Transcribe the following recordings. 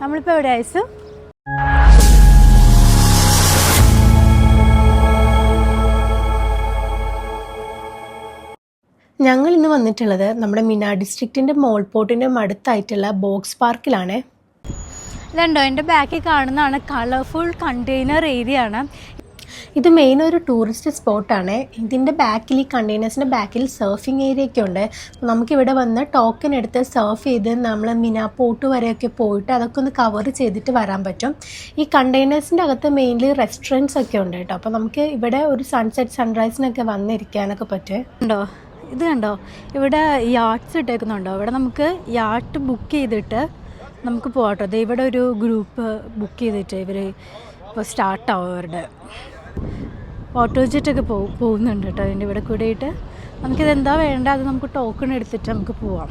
നമ്മളിപ്പോൾ എവിടെ അയച്ചു ഞങ്ങൾ ഇന്ന് വന്നിട്ടുള്ളത് നമ്മുടെ മിനാ ഡിസ്ട്രിക്റ്റിന്റെ മോൾപോട്ടിന്റെ അടുത്തായിട്ടുള്ള ബോക്സ് പാർക്കിലാണ്. ഇതുണ്ടോ? എന്റെ ബാക്കിൽ കാണുന്നതാണ് കളർഫുൾ കണ്ടെയ്നർ ഏരിയ ആണ് ഇത് മെയിൻ ഒരു ടൂറിസ്റ്റ് സ്പോട്ടാണ് ഇതിന്റെ ബാക്കിൽ ഈ കണ്ടെയ്നേഴ്സിന്റെ ബാക്കിൽ സർഫിംഗ് ഏരിയ ഒക്കെ ഉണ്ട്. നമുക്കിവിടെ വന്ന് ടോക്കൺ എടുത്ത് സർഫ് ചെയ്ത് നമ്മൾ മിന പോട്ട് വരെയൊക്കെ പോയിട്ട് അതൊക്കെ ഒന്ന് കവർ ചെയ്തിട്ട് വരാൻ പറ്റും. ഈ കണ്ടെയ്നേഴ്സിന്റെ അകത്ത് മെയിൻലി റെസ്റ്റോറന്റ്സ് ഒക്കെ ഉണ്ട് കേട്ടോ. അപ്പോൾ നമുക്ക് ഇവിടെ ഒരു സൺസെറ്റ് സൺറൈസിനൊക്കെ വന്നിരിക്കാനൊക്കെ പറ്റും. ഉണ്ടോ? ഇത് കണ്ടോ? ഇവിടെ യാട്ട്സ് ഇട്ടേക്കുന്നുണ്ടോ? ഇവിടെ നമുക്ക് യാട്ട് ബുക്ക് ചെയ്തിട്ട് നമുക്ക് പോകട്ടോ ദേ ഇവിടെ ഒരു ഗ്രൂപ്പ് ബുക്ക് ചെയ്തിട്ട് ഇവർ ഇപ്പോൾ സ്റ്റാർട്ടാവും അവരുടെ ഓട്ടോ ജെറ്റൊക്കെ പോ പോകുന്നുണ്ട് കേട്ടോ അതിന്റെ ഇവിടെ കൂടെയിട്ട്. നമുക്കിത് എന്താ വേണ്ട അത് നമുക്ക് ടോക്കൺ എടുത്തിട്ട് നമുക്ക് പോവാം.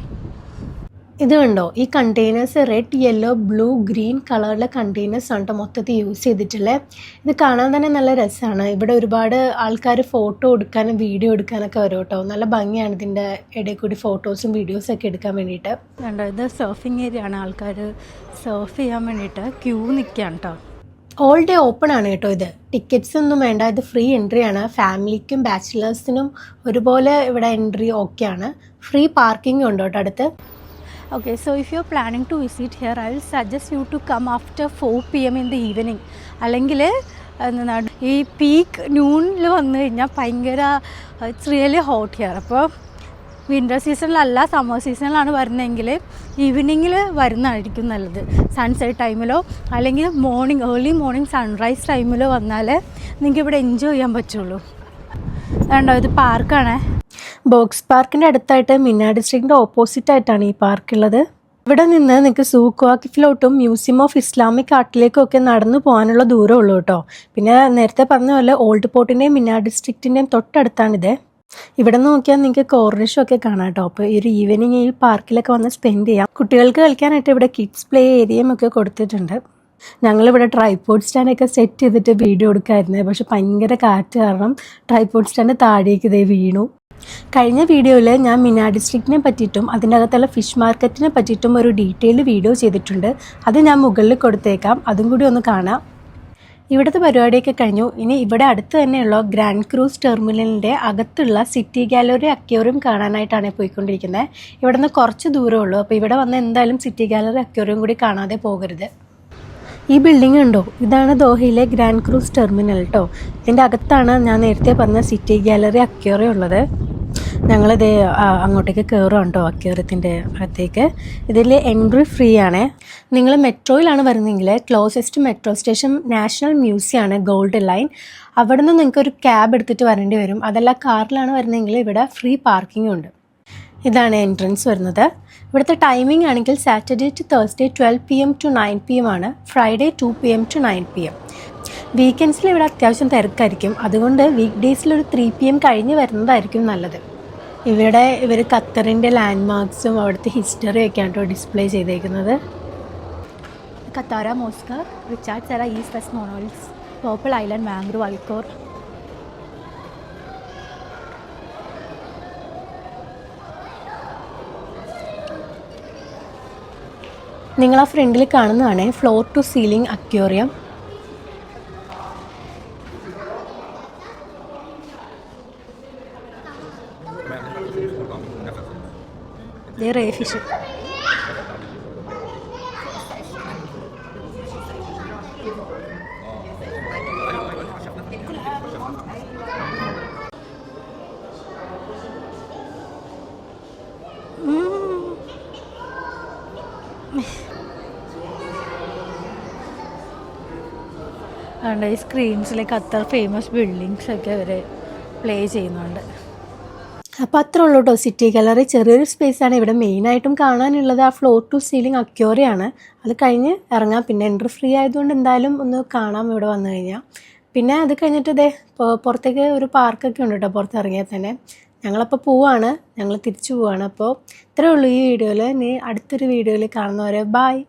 ഇത് കണ്ടോ? ഈ containers red yellow blue green കളറിലെ കണ്ടെയ്നേഴ്സ് ആണ് മൊത്തത്തിൽ യൂസ് ചെയ്തിട്ടുള്ളത് ഇത് കാണാൻ തന്നെ നല്ല രസമാണ് ഇവിടെ ഒരുപാട് ആൾക്കാർ ഫോട്ടോ എടുക്കാനും വീഡിയോ എടുക്കാനൊക്കെ വരും കേട്ടോ. നല്ല ഭംഗിയാണ് ഇതിന്റെ ഇടയിൽ കൂടി ഫോട്ടോസും വീഡിയോസും ഒക്കെ എടുക്കാൻ വേണ്ടിയിട്ട്. കണ്ടോ? ഇത് സർഫിങ് ഏരിയ ആണ് ആൾക്കാർ സർഫ് ചെയ്യാൻ വേണ്ടിയിട്ട് ക്യൂ നിൽക്കുകയാണ് കേട്ടോ ഓൾ ഡേ ഓപ്പൺ ആണ് കേട്ടോ ഇത്. ടിക്കറ്റ്സ് ഒന്നും വേണ്ട ഇത് ഫ്രീ എൻട്രി ആണ്. ഫാമിലിക്കും ബാച്ചിലേഴ്സിനും ഒരുപോലെ ഇവിടെ എൻട്രി ഓക്കെ ആണ്. ഫ്രീ പാർക്കിംഗ് ഉണ്ട് കേട്ടോ അടുത്ത്. So if you're planning to visit here, I will suggest you to come after 4 P M in the evening അല്ലെങ്കിൽ എന്താണ് ഈ പീക്ക് നൂണിൽ വന്നു കഴിഞ്ഞാൽ ഭയങ്കര ഇറ്റ്സ് റിയലി ഹോട്ട് ഹിയർ അപ്പോൾ വിന്റർ സീസണിലല്ല സമ്മർ സീസണിലാണ് വരുന്നതെങ്കിൽ ഈവനിങ്ങിൽ വരുന്നതായിരിക്കും നല്ലത്. സൺസെറ്റ് ടൈമിലോ അല്ലെങ്കിൽ മോർണിംഗ് ഏർലി മോർണിംഗ് സൺറൈസ് ടൈമിലോ വന്നാൽ നിങ്ങൾക്ക് ഇവിടെ എൻജോയ് ചെയ്യാൻ പറ്റുള്ളൂ. വേണ്ടോ ഇത് പാർക്കാണേ ബോക്സ് പാർക്കിന്റെ അടുത്തായിട്ട് മിന്നാ ഡിസ്ട്രിക്റ്റിന്റെ ഓപ്പോസിറ്റ് ആയിട്ടാണ് ഈ പാർക്കുള്ളത് ഇവിടെ നിന്ന് നിങ്ങൾക്ക് സൂക്വാക്കിഫിലോട്ടും മ്യൂസിയം ഓഫ് ഇസ്ലാമിക് ആർട്ടിലേക്കും ഒക്കെ നടന്നു പോകാനുള്ള ദൂരമുള്ളൂ കേട്ടോ. പിന്നെ നേരത്തെ പറഞ്ഞ പോലെ ഓൾഡ് പോർട്ടിന്റെയും മിന്ന ഡിസ്ട്രിക്റ്റിന്റെയും തൊട്ടടുത്താണിത്. ഇവിടെ നോക്കിയാൽ നിങ്ങൾക്ക് കോർണിഷും ഒക്കെ കാണാം കേട്ടോ. അപ്പോൾ ഈ ഒരു ഈവനിങ് ഈ പാർക്കിലൊക്കെ വന്ന് സ്പെൻഡ് ചെയ്യാം. കുട്ടികൾക്ക് കളിക്കാനായിട്ട് ഇവിടെ കിഡ്സ് പ്ലേ ഏരിയയും ഒക്കെ കൊടുത്തിട്ടുണ്ട്. ഞങ്ങളിവിടെ ട്രൈപോഡ് സ്റ്റാൻഡൊക്കെ സെറ്റ് ചെയ്തിട്ട് വീഡിയോ എടുക്കാമായിരുന്നു പക്ഷെ ഭയങ്കര കാറ്റ് കാരണം ട്രൈപോഡ് സ്റ്റാൻഡ് താഴേക്ക് ഇതേ വീണു. കഴിഞ്ഞ വീഡിയോയിൽ ഞാൻ മിനാ ഡിസ്ട്രിക്റ്റിനെ പറ്റിയിട്ടും അതിന്റെ അകത്തുള്ള ഫിഷ് മാർക്കറ്റിനെ പറ്റിയിട്ടും ഒരു ഡീറ്റെയിൽഡ് വീഡിയോ ചെയ്തിട്ടുണ്ട്. അത് ഞാൻ മുകളിൽ കൊടുത്തേക്കാം. അതും കൂടി ഒന്ന് കാണാം. ഇവിടുത്തെ പരിപാടിയൊക്കെ കഴിഞ്ഞു. ഇനി ഇവിടെ അടുത്ത് തന്നെയുള്ള ഗ്രാൻഡ് ക്രൂസ് ടെർമിനലിന്റെ അകത്തുള്ള സിറ്റി ഗാലറി അക്യോറിയം കാണാനായിട്ടാണ് പോയിക്കൊണ്ടിരിക്കുന്നത് ഇവിടെ നിന്ന് കുറച്ച് ദൂരമേ ഉള്ളൂ. അപ്പോൾ ഇവിടെ വന്ന് എന്തായാലും സിറ്റി ഗാലറി അക്യോറിയം കൂടി കാണാതെ പോകരുത്. ഈ ബിൽഡിംഗ് ഉണ്ടോ ഇതാണ് ദോഹയിലെ ഗ്രാൻഡ് ക്രൂസ് ടെർമിനൽ കേട്ടോ ഇതിന്റെ അകത്താണ് ഞാൻ നേരത്തെ പറഞ്ഞ സിറ്റി ഗാലറി അക്യോറിയം ഉള്ളത്. ഞങ്ങളിത് അങ്ങോട്ടേക്ക് കയറുക കേട്ടോ അക്യൂറത്തിന്റെ അകത്തേക്ക്. ഇതിൽ എൻട്രി ഫ്രീ ആണ് നിങ്ങൾ മെട്രോയിലാണ് വരുന്നതെങ്കിൽ closest metro station national museum ആണ് ഗോൾഡ് ലൈൻ അവിടെ നിന്ന് നിങ്ങൾക്ക് ഒരു ക്യാബ് എടുത്തിട്ട് വരേണ്ടി വരും. അതല്ല കാറിലാണ് വരുന്നതെങ്കിൽ ഇവിടെ ഫ്രീ പാർക്കിംഗ് ഉണ്ട്. ഇതാണ് എൻട്രൻസ് വരുന്നത്. ഇവിടുത്തെ ടൈമിംഗ് ആണെങ്കിൽ Saturday to Thursday twelve P M to nine P M ആണ്. Friday two P M to nine P M വീക്കെൻഡ്സിൽ ഇവിടെ അത്യാവശ്യം തിരക്കായിരിക്കും. അതുകൊണ്ട് വീക്ക് ഡേയ്സിൽ ഒരു ത്രീ പി എം കഴിഞ്ഞ് വരുന്നതായിരിക്കും നല്ലത്. ഇവിടെ ഇവർ ഖത്തറിന്റെ ലാൻഡ് മാർക്സും അവിടുത്തെ ഹിസ്റ്ററി ഒക്കെയാണ് കേട്ടോ ഡിസ്പ്ലേ ചെയ്തേക്കുന്നത്. Katara mosque Richard Serra East West മോണോൾസ് purple island mangrove Al Khor. നിങ്ങൾ ആ ഫ്രണ്ടിൽ കാണുന്നതാണ് floor to ceiling aquarium ray fish അതുകൊണ്ട് ഈ സ്ക്രീൻസിലേക്ക് അത്ര ഫേമസ് ബിൽഡിങ്സൊക്കെ അവർ പ്ലേ ചെയ്യുന്നുണ്ട്. അപ്പോൾ അത്രേ ഉള്ളൂ കേട്ടോ സിറ്റി ഗാലറി ചെറിയൊരു സ്പേസാണ് ഇവിടെ മെയിനായിട്ടും കാണാനുള്ളത് ആ ഫ്ലോർ ടു സീലിംഗ് അക്യോറിയാണ് അത് കഴിഞ്ഞ് ഇറങ്ങാം. പിന്നെ എൻട്രി ഫ്രീ ആയതുകൊണ്ട് എന്തായാലും ഒന്ന് കാണാം ഇവിടെ വന്നു കഴിഞ്ഞാൽ പിന്നെ അത് കഴിഞ്ഞിട്ട് ഇതേ പുറത്തേക്ക് ഒരു പാർക്കൊക്കെ ഉണ്ട് കേട്ടോ പുറത്ത് ഇറങ്ങിയാൽ തന്നെ. ഞങ്ങളപ്പോൾ പോവാണ്. ഞങ്ങൾ തിരിച്ചു പോവാണ്. അപ്പോൾ ഇത്രയേ ഉള്ളൂ ഈ വീഡിയോയിൽ ഇനി അടുത്തൊരു വീഡിയോയിൽ കാണുന്നവരെ ബായ്